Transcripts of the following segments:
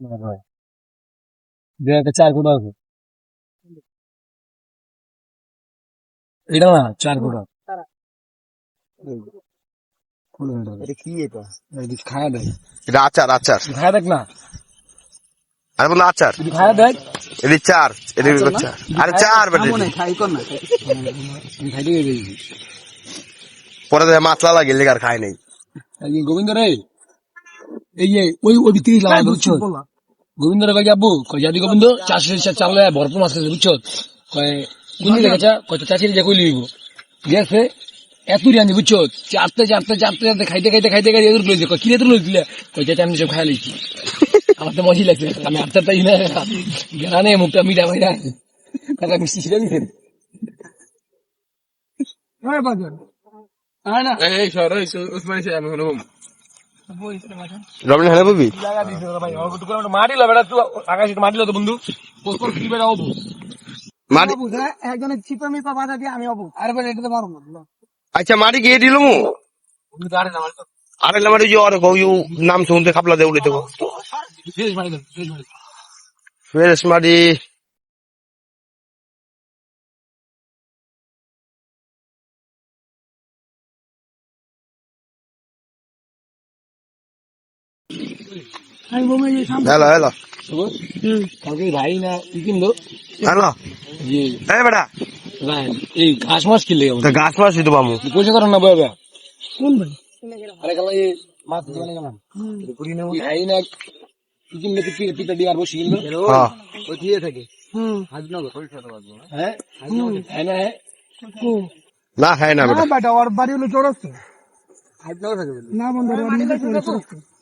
দু একটা চার কোটা আছে এটা না চার কোটা কি এটা? খায়া দেয়। এটা আচার আচার। খায়া দেখ না। আরে বন্ধু আচার। খায়া দেখ। এটি চার এটি চার। আরে বেটে। মনে পরে দেখে মাছলা লাগে লেগার খায় নাই। গোবিন্দ রে। এই যে ওই ওই তিরিশ লাগাই বুঝছ? গোবিন্দ রে ভাই আব্বু কয় জাদি গোবিন্দ? চাষে চালে ভরপুর মাছ আছে বুঝছ? কয় কোনদিন দেখেছা কয় চাষির যে কই লিব। গেছে এত রিয়ানি বুঝছ? চারতে চারতে চারতে চারতে খাইতে খাইতে খাইতে খাইতে এদুর লইছে কয় কিরে তুই লইছিলে কয় চাচা আমি সব খাই লইছি। আমার তো মজাই লাগছে আমি আটটা তাই না গেলানে মুখটা মিঠা ভাইরা কাকা মিষ্টি ছিল দিছেন এই সর এই উসমান সে আমি হলাম। রমনি হানে ববি জায়গা দিছে ভাই। অল্প টুকু মাটি লো বেটা তুই আকাশ একটু তো বন্ধু। পোস্ট কি বেটা অবু মাটি একজনের চিপা মিপা বাধা দিয়ে আমি অবু আরে বেটা এটা তো মারো আচ্ছা মাটি গিয়ে দিল মু? আরে না মাটি তো। আরে না আর কই নাম শুনতে খাপলা দে উড়ে তো শেষ মাটি ফ্রেশ মাটি হ্যালো হ্যালো। ভাই না কিনলো? হ্যালো। যে এই বেটা। এই ঘাস মাছ কিনলে তা গাছ মাছ দিতে পামু পয়সা করেন না বয়া কোন ভাই? আরে কাল এই মাছ দোকানে গেলাম পুরি নেব। ভাই না কি কিনলে কি পিতা দিয়ে আর বসে কিনলো? হ্যাঁ। দিয়ে থাকে। হুম। হাজনগর। হ্যাঁ? হ্যাঁ না হ্যাঁ? না হ্যাঁ না বেটা। বেটা ওর বাড়ি হলো চৌরাস্তা। হাজনগর থাকে না বন্ধু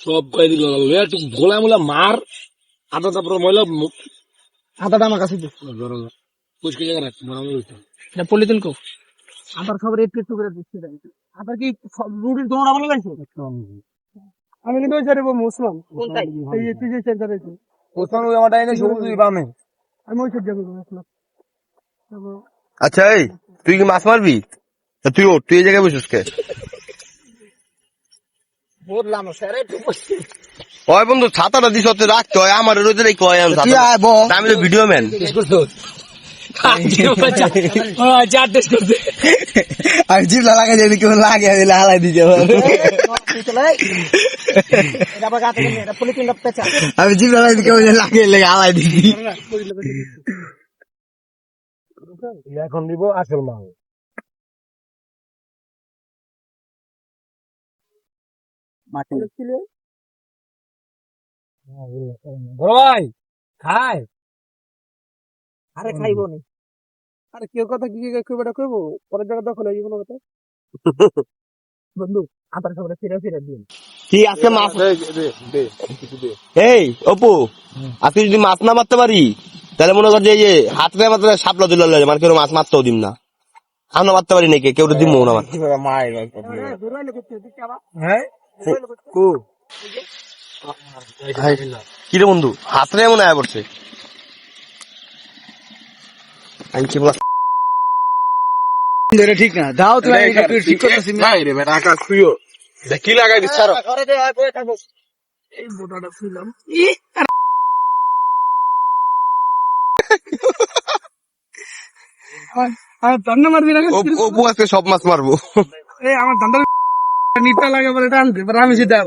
সব কয়ে দিল একটু গোলা মোলা মার। আদা তারপর ময়লা আদাটা আমার কাছে দে। পুচকে জায়গা রাখ এটা পলিথিন কো আদার সব রেট একটু করে দিচ্ছি আদার কি রুটির তোমার ভালো লাগছে আমি কিন্তু ওই সাইডে মুসলাম এই যে তুই যে সাইড যাবে ওখানে ওই আমারটা এনে সবুজ বামে আমি। ওই সাইড যাব মুসলাম আচ্ছা এই তুই কি মাছ মারবি? তা তুই ওঠ তুই এই জায়গায় বসিস কে? ওই বন্ধু ছাতাটা দিস ওতে রাখতে হয়। আমার এই কয় আমি ছাতা? তা আমি তো ভিডিও ম্যান চার টেস্ট করতে আর জিবলা লাগাই যদি কেউ লাগে হালাই দিতে আমি জিবলা লাগাই কেউ লাগে হালাই দিছি এখন দিব আসল মাল। বড় ভাই খায় আরে খাইবো নি আরে কেউ কথা কি কেউ বেটা পরের জায়গা দখল হয়ে কোনো কথা বন্ধু আবার সবাই ফিরে ফিরে দিন কি আজকে মাছ এই অপু আজকে যদি মাছ না মারতে পারি তাহলে মনে কর যে এই যে হাতটা মাত্র সাপলা দিল মানে কেউ মাছ মারতেও দিম না আমরা মারতে পারি নাকি কেউ দিম না হ্যাঁ কি? রে বন্ধু? হাতরে মনে আয় পড়ছে। আমি কি ঠিক না দাও তুমি ঠিক করতেছি নাই রে বেটা আকাশ তুইও কি লাগাই দিছ এই বোটাটা দান্না মারবি না অপু- অপু আজকে সব মাছ মারবো। এই আমার দান্দার নিটা লাগে বলে টানতে পারে আমি সেটা